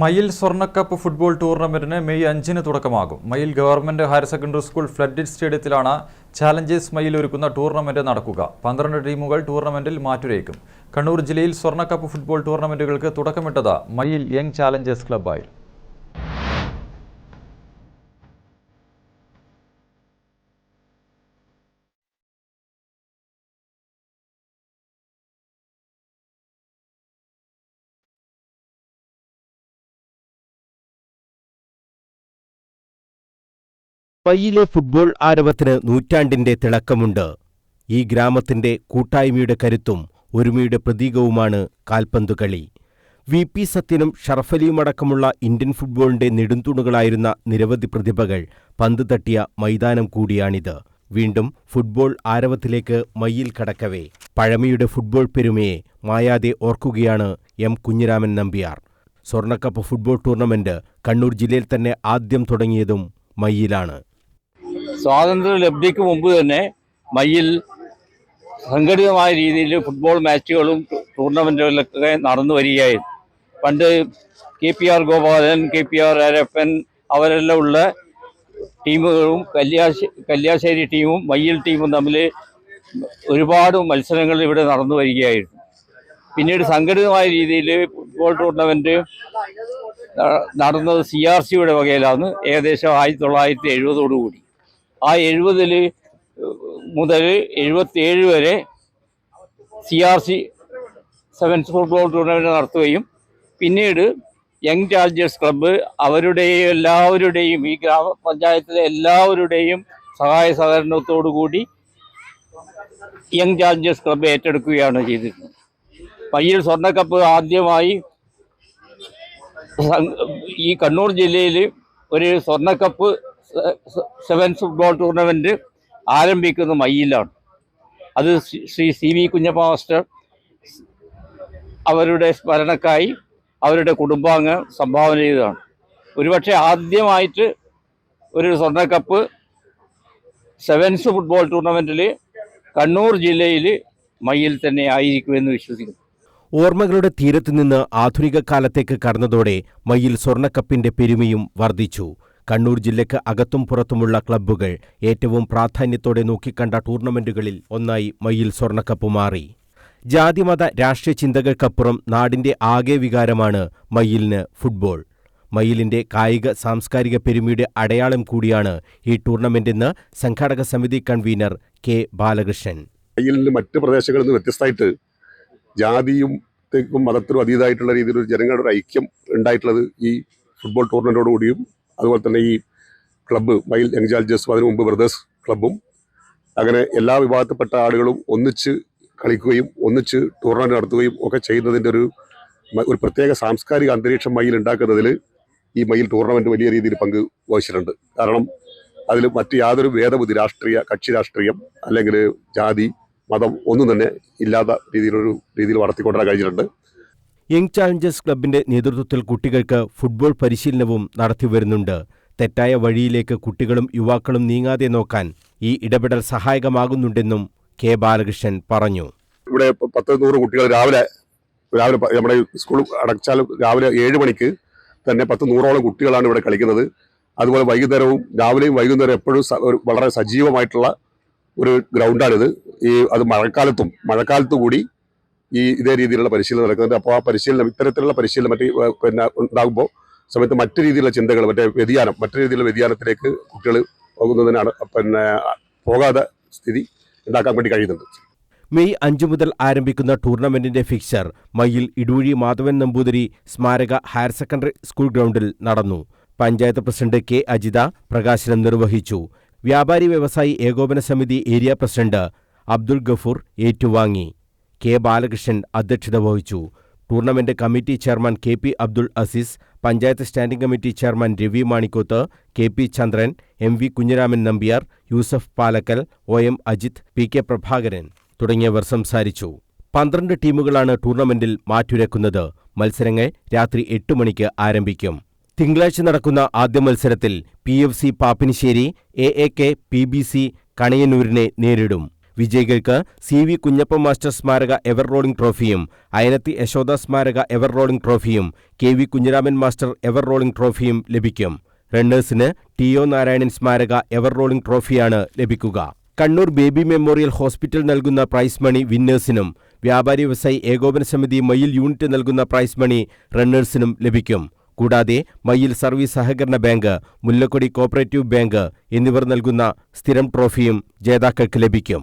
മയിൽ സ്വർണക്കപ്പ് football ടൂർണമെന്റിന് May അഞ്ചിന് തുടക്കമാകും. Mayyil government higher secondary school flood സ്റ്റേഡിയത്തിലാണ് ചാലഞ്ചേഴ്സ് മയിൽ ഒരുക്കുന്ന ടൂർണമെന്റ് നടക്കുക. പന്ത്രണ്ട് ടീമുകൾ ടൂർണമെന്റിൽ മാറ്റുരയ്ക്കും. കണ്ണൂർ ജില്ലയിൽ സ്വർണക്കപ്പ് ഫുട്ബോൾ ടൂർണമെന്റുകൾക്ക് തുടക്കമിട്ടത് മയിൽ യങ് ചാലഞ്ചേഴ്സ് ക്ലബ്ബായി. പയ്യിലെ ഫുട്ബോൾ ആരവത്തിന് നൂറ്റാണ്ടിന്റെ തിളക്കമുണ്ട്. ഈ ഗ്രാമത്തിന്റെ കൂട്ടായ്മയുടെ കരുത്തും ഒരുമയുടെ പ്രതീകവുമാണ് കാൽപന്തുകളി വി. പി. സത്യനും ഷറഫലിയുമടക്കമുള്ള ഇന്ത്യൻ ഫുട്ബോളിന്റെ നെടുന്തൂണുകളായിരുന്ന നിരവധി പ്രതിഭകൾ പന്ത് തട്ടിയ മൈതാനം കൂടിയാണിത്. വീണ്ടും ഫുട്ബോൾ ആരവത്തിലേക്ക് മയ്യിൽ കടക്കവേ. പഴമയുടെ ഫുട്ബോൾ പെരുമയെ മായാതെ ഓർക്കുകയാണ് എം കുഞ്ഞിരാമൻ നമ്പ്യാർ. സ്വർണക്കപ്പ് ഫുട്ബോൾ ടൂർണമെന്റ് കണ്ണൂർ ജില്ലയിൽ തന്നെ ആദ്യം തുടങ്ങിയതും മയ്യിലാണ്. സ്വാതന്ത്ര്യ ലബ്ധിക്ക് മുമ്പ് തന്നെ മയ്യിൽ സംഘടിതമായ രീതിയിൽ ഫുട്ബോൾ മാച്ചുകളും ടൂർണമെന്റുകളൊക്കെ നടന്നു വരികയായിരുന്നു. പണ്ട് K P R Gopalan K P R Arappan അവരെല്ലാം ഉള്ള ടീമുകളും കല്യാശ്ശേ കല്യാശ്ശേരി ടീമും മയ്യിൽ ടീമും തമ്മിൽ ഒരുപാട് മത്സരങ്ങൾ ഇവിടെ നടന്നു വരികയായിരുന്നു. പിന്നീട് സംഘടിതമായ രീതിയിൽ ഫുട്ബോൾ ടൂർണമെന്റ് നടന്നത് സി ആർ സിയുടെ വകയിലാണ്. ഏകദേശം ആയിരത്തി തൊള്ളായിരത്തി എഴുപതോടുകൂടി. ആ എഴുപതിൽ മുതൽ എഴുപത്തിയേഴ് വരെ C R C sevens football tournament നടത്തുകയും പിന്നീട് യങ് ചാർജേഴ്സ് ക്ലബ്ബ് അവരുടെയും എല്ലാവരുടെയും ഈ ഗ്രാമപഞ്ചായത്തിലെ എല്ലാവരുടെയും സഹായ സഹകരണത്തോടു കൂടി യങ് ചാർജേഴ്സ് ക്ലബ്ബ് ഏറ്റെടുക്കുകയാണ് ചെയ്തിരുന്നത്. പയ്യൽ സ്വർണക്കപ്പ് ആദ്യമായി ഈ കണ്ണൂർ ജില്ലയിൽ ഒരു സ്വർണക്കപ്പ് സെവൻസ് ഫുട്ബോൾ ടൂർണമെന്റ് ആരംഭിക്കുന്നത് മയ്യിലാണ്. അത് Shri- C V Kunhappa master അവരുടെ സ്മരണക്കായി അവരുടെ കുടുംബാംഗം സംഭാവന ചെയ്തതാണ്. ഒരുപക്ഷെ ആദ്യമായിട്ട് ഒരു സ്വർണക്കപ്പ് സെവൻസ് ഫുട്ബോൾ ടൂർണമെന്റിൽ കണ്ണൂർ ജില്ലയിൽ മയ്യിൽ തന്നെ ആയിരിക്കുമെന്ന് വിശ്വസിക്കുന്നു. ഓർമ്മകളുടെ തീരത്തുനിന്ന് ആധുനിക കാലത്തേക്ക് കടന്നതോടെ മയ്യിൽ സ്വർണക്കപ്പിന്റെ പെരുമയും വർദ്ധിച്ചു. കണ്ണൂർ ജില്ലയ്ക്ക് അകത്തും പുറത്തുമുള്ള ക്ലബ്ബുകൾ ഏറ്റവും പ്രാധാന്യത്തോടെ നോക്കിക്കണ്ട ടൂർണമെന്റുകളിൽ ഒന്നായി മയ്യിൽ സ്വർണക്കപ്പ് മാറി. ജാതിമത രാഷ്ട്രീയ ചിന്തകൾക്കപ്പുറം നാടിന്റെ ആകെ വികാരമാണ് മയ്യിലിന് ഫുട്ബോൾ. മയിലിന്റെ കായിക സാംസ്കാരിക പെരുമയുടെ അടയാളം കൂടിയാണ് ഈ ടൂർണമെന്റെന്ന് സംഘാടക സമിതി കൺവീനർ കെ ബാലകൃഷ്ണൻ. മയിലിന് മറ്റ് പ്രദേശങ്ങളിൽ നിന്ന് വ്യത്യസ്തമായിട്ട് ജാതിയും മതത്തിനും അതീതമായിട്ടുള്ള രീതിയിൽ ഒരു ജനങ്ങളുടെ ഒരു ഐക്യം ഉണ്ടായിട്ടുള്ളത് ഈ ഫുട്ബോൾ ടൂർണമെന്റോടുകൂടിയും അതുപോലെ തന്നെ ഈ ക്ലബ്ബ് മൈൽ ചാലഞ്ചേഴ്സും അതിനു മുമ്പ് ബ്രദേഴ്സ് ക്ലബ്ബും അങ്ങനെ എല്ലാ വിഭാഗത്തിൽപ്പെട്ട ആളുകളും ഒന്നിച്ച് കളിക്കുകയും ഒന്നിച്ച് ടൂർണമെന്റ് നടത്തുകയും ഒക്കെ ചെയ്യുന്നതിന്റെ ഒരു ഒരു പ്രത്യേക സാംസ്കാരിക അന്തരീക്ഷം മയിൽ ഉണ്ടാക്കുന്നതിൽ ഈ മയിൽ ടൂർണമെന്റ് വലിയ രീതിയിൽ പങ്ക് വഹിച്ചിട്ടുണ്ട്. കാരണം അതിൽ മറ്റ് യാതൊരു ഭേദബുദ്ധി രാഷ്ട്രീയ കക്ഷി രാഷ്ട്രീയം അല്ലെങ്കിൽ ജാതി മതം ഒന്നും തന്നെ ഇല്ലാത്ത രീതിയിലൊരു രീതിയിൽ വളർത്തിക്കൊണ്ടുവരാൻ കഴിഞ്ഞിട്ടുണ്ട്. യങ് ചാലഞ്ചേഴ്സ് ക്ലബിന്റെ നേതൃത്വത്തിൽ കുട്ടികൾക്ക് ഫുട്ബോൾ പരിശീലനവും നടത്തിവരുന്നുണ്ട്. തെറ്റായ വഴിയിലേക്ക് കുട്ടികളും യുവാക്കളും നീങ്ങാതെ നോക്കാൻ ഈ ഇടപെടൽ സഹായകമാകുന്നുണ്ടെന്നും കെ ബാലകൃഷ്ണൻ പറഞ്ഞു. ഇവിടെ പത്ത് നൂറ് കുട്ടികൾ രാവിലെ രാവിലെ നമ്മുടെ സ്കൂൾ അടച്ചാൽ രാവിലെ ഏഴ് മണിക്ക് തന്നെ പത്ത് നൂറോളം കുട്ടികളാണ് ഇവിടെ കളിക്കുന്നത്. അതുപോലെ വൈകുന്നേരവും രാവിലെയും വൈകുന്നേരവും എപ്പോഴും വളരെ സജീവമായിട്ടുള്ള ഒരു ഗ്രൗണ്ടാണിത്. ഈ അത് മഴക്കാലത്തും മഴക്കാലത്തു കൂടി ഈ ഇതേ രീതിയിലുള്ള പരിശീലനം നടക്കുന്നുണ്ട്. അപ്പോൾ ആ പരിശീലനം ഇത്തരത്തിലുള്ള പരിശീലനം മറ്റ് പിന്നെ ഉണ്ടാകുമ്പോൾ സമയത്ത് മറ്റു രീതിയിലുള്ള ചിന്തകൾ മറ്റേ വ്യതിയാനം മറ്റു രീതിയിലുള്ള വ്യതിയാനത്തിലേക്ക് കുട്ടികൾ പോകുന്നതിനാണ് പിന്നെ പോകാതെ സ്ഥിതി ഉണ്ടാക്കാൻ വേണ്ടി കഴിയുന്നുണ്ട് മെയ് അഞ്ചു മുതൽ ആരംഭിക്കുന്ന ടൂർണമെന്റിന്റെ ഫിക്സർ മയ്യിൽ ഇടൂഴി മാധവൻ നമ്പൂതിരി സ്മാരക ഹയർ സെക്കൻഡറി സ്കൂൾ ഗ്രൗണ്ടിൽ നടന്നു. പഞ്ചായത്ത് പ്രസിഡന്റ് കെ അജിത പ്രകാശനം നിർവഹിച്ചു. വ്യാപാരി വ്യവസായി ഏകോപന സമിതി ഏരിയ പ്രസിഡന്റ് അബ്ദുൾ ഗഫൂർ ഏറ്റുവാങ്ങി. കെ ബാലകൃഷ്ണൻ അധ്യക്ഷത വഹിച്ചു. Tournament committee chairman K P Abdul Azeez panchayat standing committee chairman Ravi Manikoth K P Chandran M V Kunhiraman Nambiar Yusuf Palakkal O M Ajith P K Prabhakaran തുടങ്ങിയവർ സംസാരിച്ചു. പന്ത്രണ്ട് ടീമുകളാണ് ടൂർണമെന്റിൽ മാറ്റുരക്കുന്നത്. മത്സരങ്ങൾ രാത്രി എട്ട് മണിക്ക് ആരംഭിക്കും. തിങ്കളാഴ്ച നടക്കുന്ന ആദ്യ മത്സരത്തിൽ P F C Pappinissery A A K P B C കണയന്നൂരിനെ നേരിടും. വിജയികൾക്ക് സി വി കുഞ്ഞപ്പ മാസ്റ്റർ സ്മാരക എവർ റോളിംഗ് ട്രോഫിയും അയനത്തി യശോദ സ്മാരക ever rolling ട്രോഫിയും K V Kunhiraman master ever rolling ട്രോഫിയും ലഭിക്കും. റണ്ണേഴ്സിന് ടി ഒ നാരായണൻ സ്മാരക എവർ റോളിംഗ് ട്രോഫിയാണ് ലഭിക്കുക. കണ്ണൂർ ബേബി മെമ്മോറിയൽ ഹോസ്പിറ്റൽ നൽകുന്ന പ്രൈസ് മണി വിന്നേഴ്സിനും വ്യാപാരി വ്യവസായി ഏകോപന സമിതി മയിൽ യൂണിറ്റ് നൽകുന്ന പ്രൈസ് മണി റണ്ണേഴ്സിനും ലഭിക്കും. കൂടാതെ മയിൽ സർവീസ് സഹകരണ ബാങ്ക് മുല്ലക്കൊടി കോപ്പറേറ്റീവ് ബാങ്ക് എന്നിവർ നൽകുന്ന സ്ഥിരം ട്രോഫിയും ജേതാക്കൾക്ക് ലഭിക്കും.